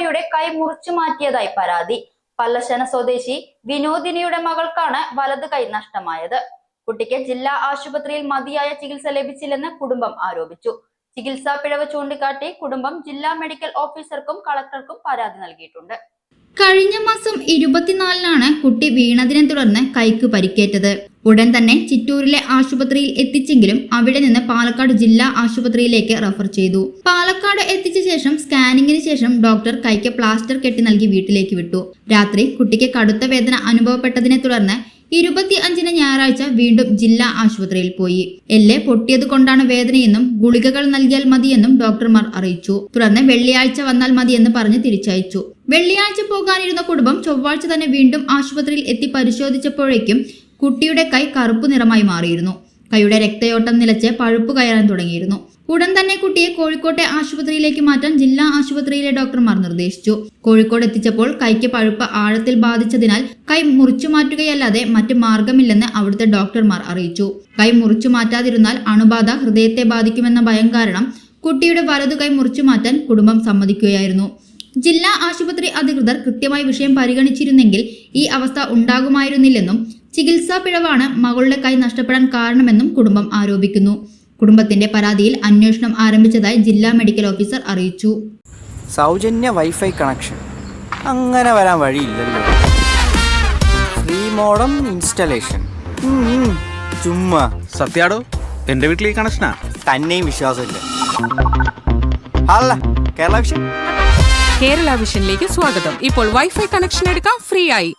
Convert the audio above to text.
വയസ്സുകാരിയുടെ കൈ മുറിച്ചു മാറ്റിയതായി പരാതി. പല്ലശന സ്വദേശി വിനോദിനിയുടെ മകൾക്കാണ് വലത് കൈ നഷ്ടമായത്. കുട്ടിക്ക് ജില്ലാ ആശുപത്രിയിൽ മതിയായ ചികിത്സ ലഭിച്ചില്ലെന്ന് കുടുംബം ആരോപിച്ചു. ചികിത്സാ പിഴവ് ചൂണ്ടിക്കാട്ടി കുടുംബം ജില്ലാ മെഡിക്കൽ ഓഫീസർക്കും കളക്ടർക്കും പരാതി നൽകിയിട്ടുണ്ട്. കഴിഞ്ഞ മാസം ഇരുപത്തിനാലിനാണ് കുട്ടി വീണതിനെ തുടർന്ന് കൈക്ക് പരിക്കേറ്റത്. ഉടൻ തന്നെ ചിറ്റൂരിലെ ആശുപത്രിയിൽ എത്തിച്ചെങ്കിലും അവിടെ നിന്ന് പാലക്കാട് ജില്ലാ ആശുപത്രിയിലേക്ക് റഫർ ചെയ്തു. പാലക്കാട് എത്തിച്ച ശേഷം സ്കാനിങ്ങിന് ശേഷം ഡോക്ടർ കൈക്ക് പ്ലാസ്റ്റർ കെട്ടി നൽകി വീട്ടിലേക്ക് വിട്ടു. രാത്രി കുട്ടിക്ക് കടുത്ത വേദന അനുഭവപ്പെട്ടതിനെ തുടർന്ന് ഇരുപത്തി അഞ്ചിന് ഞായറാഴ്ച വീണ്ടും ജില്ലാ ആശുപത്രിയിൽ പോയി. എല്ല് പൊട്ടിയത് കൊണ്ടാണ് വേദനയെന്നും ഗുളികകൾ നൽകിയാൽ മതിയെന്നും ഡോക്ടർമാർ അറിയിച്ചു. തുടർന്ന് വെള്ളിയാഴ്ച വന്നാൽ മതിയെന്ന് പറഞ്ഞ് തിരിച്ചയച്ചു. വെള്ളിയാഴ്ച പോകാനിരുന്ന കുടുംബം ചൊവ്വാഴ്ച തന്നെ വീണ്ടും ആശുപത്രിയിൽ എത്തി പരിശോധിച്ചപ്പോഴേക്കും കുട്ടിയുടെ കൈ കറുപ്പ് നിറമായി മാറിയിരുന്നു. കൈയുടെ രക്തയോട്ടം നിലച്ച് പഴുപ്പ് കയറാൻ തുടങ്ങിയിരുന്നു. ഉടൻ തന്നെ കുട്ടിയെ കോഴിക്കോട്ടെ ആശുപത്രിയിലേക്ക് മാറ്റാൻ ജില്ലാ ആശുപത്രിയിലെ ഡോക്ടർമാർ നിർദ്ദേശിച്ചു. കോഴിക്കോട് എത്തിച്ചപ്പോൾ കൈക്ക് പഴുപ്പ് ആഴത്തിൽ ബാധിച്ചതിനാൽ കൈ മുറിച്ചു മാറ്റുകയല്ലാതെ മറ്റ് മാർഗമില്ലെന്ന് അവിടുത്തെ ഡോക്ടർമാർ അറിയിച്ചു. കൈ മുറിച്ചു മാറ്റാതിരുന്നാൽ അണുബാധ ഹൃദയത്തെ ബാധിക്കുമെന്ന ഭയം കാരണം കുട്ടിയുടെ വലതു കൈ മുറിച്ചു മാറ്റാൻ കുടുംബം സമ്മതിക്കുകയായിരുന്നു. ജില്ലാ ആശുപത്രി അധികൃതർ കൃത്യമായി വിഷയം പരിഗണിച്ചിരുന്നെങ്കിൽ ഈ അവസ്ഥ ഉണ്ടാകുമായിരുന്നില്ലെന്നും ചികിത്സാ പിഴവാണ് മകളുടെ കൈ നഷ്ടപ്പെടാൻ കാരണമെന്നും കുടുംബം ആരോപിക്കുന്നു. കുടുംബത്തിന്റെ പരാതിയിൽ അന്വേഷണം ആരംഭിച്ചതായി ജില്ലാ മെഡിക്കൽ ഓഫീസർ അറിയിച്ചു. സൗജന്യ വൈഫൈ കണക്ഷൻ. അങ്ങനെ വരാൻ വഴിയില്ലല്ലോ. Free modem installation. ചുമ്മാ. സത്യാടോ എന്റെ വീട്ടിൽ ഈ കണക്ഷനാ? തന്നെയും വിശ്വാസമില്ല. അല്ല കേരള വിഷൻ. കേരള വിഷനിലേക്ക് സ്വാഗതം. ഇപ്പോൾ വൈഫൈ കണക്ഷൻ എടുക്കാം ഫ്രീ ആയി.